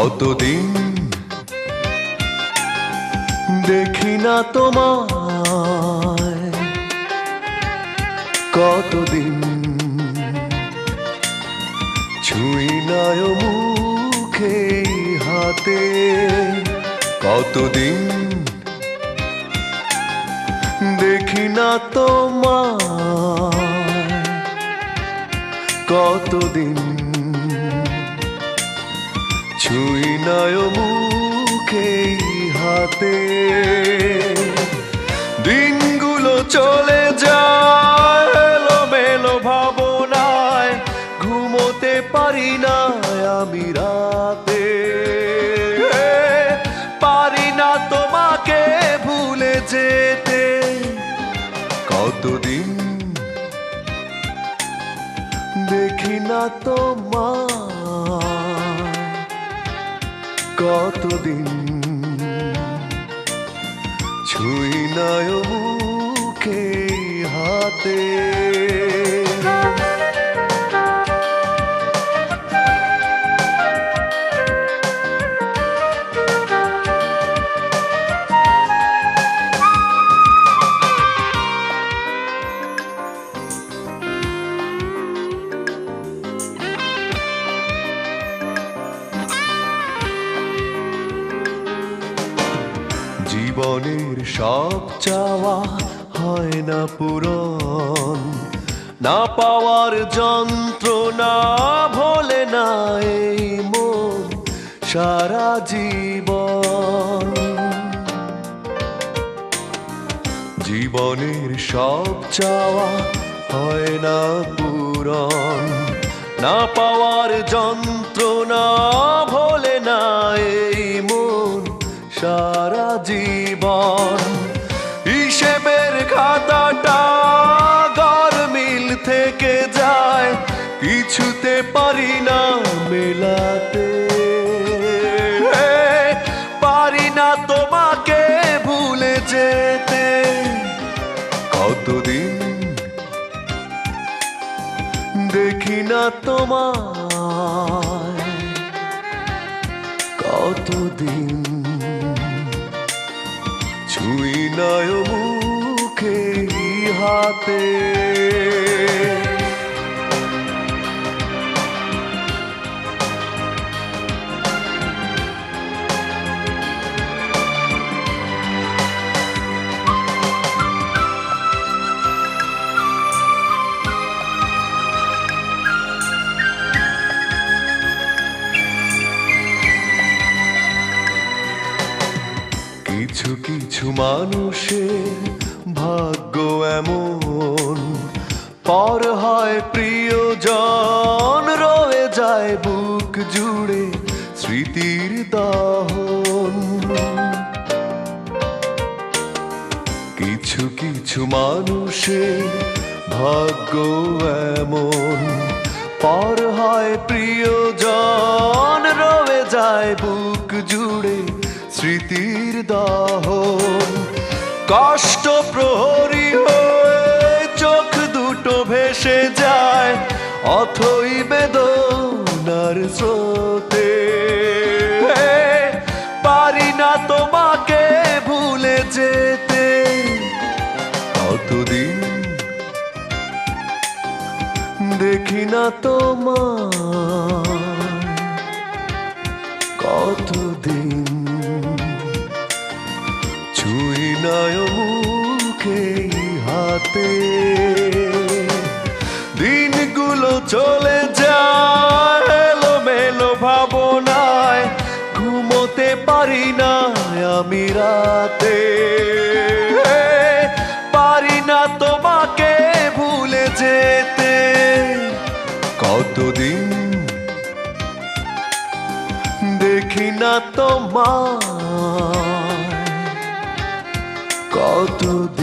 কতদিন? দেখি না তোমায়। কতদিন? ছুঁই নায় মুখে হাতে। কতদিন? দেখি না তোমায়। কতদিন? ছুঁই নয় মুখে হাতে। দিনগুলো চলে যায় মেলো ভাবনায়, ঘুমোতে পারি না আমি রাতে। পারি না তোমাকে ভুলে যেতে। কতদিন দেখি না তোমায়। কতদিন? ছুই নয় মুখে হাতে। জীবনের সব চাওয়া হয় না পূরণ। না পাওয়ার যন্ত্রণা ভোলে না এই মন, সারা জীবন। জীবনের সব চাওয়া হয় না পূরণ। না পাওয়ার যন্ত্রণা হিসেবের খাতাটা গরমিল থেকে যায়, কিছুতে পারি না মেলাতে। পারি না তোমাকে ভুলে যেতে। কতদিন দেখি না তোমায়। কতদিন ছুঁই নয় মুখে হাতে। কিছু কিছু মানুষের ভাগ্য এমন। পর হয় প্রিয়জন, রয়ে যায় বুক জুড়ে স্মৃতির দহন। কিছু কিছু মানুষের ভাগ্য এমন। পর হয় প্রিয়জন, রয়ে যায় বুক জুড়ে স্মৃতির দহন। কষ্ট প্রহরী হয়ে চোখ দুটো ভেসে যায়, অথই বেদনার স্রোতে। পারি না তোমাকে ভুলে যেতে। কতদিন দেখি না তোমার কতদিন নয় মুখে হাতে দিনগুলো চলে যায় মেলো ভাবনায়, ঘুমোতে পারি না আমি রাতে। পারি না তোমাকে ভুলে যেতে। কতদিন দেখি না তোমার কতদিন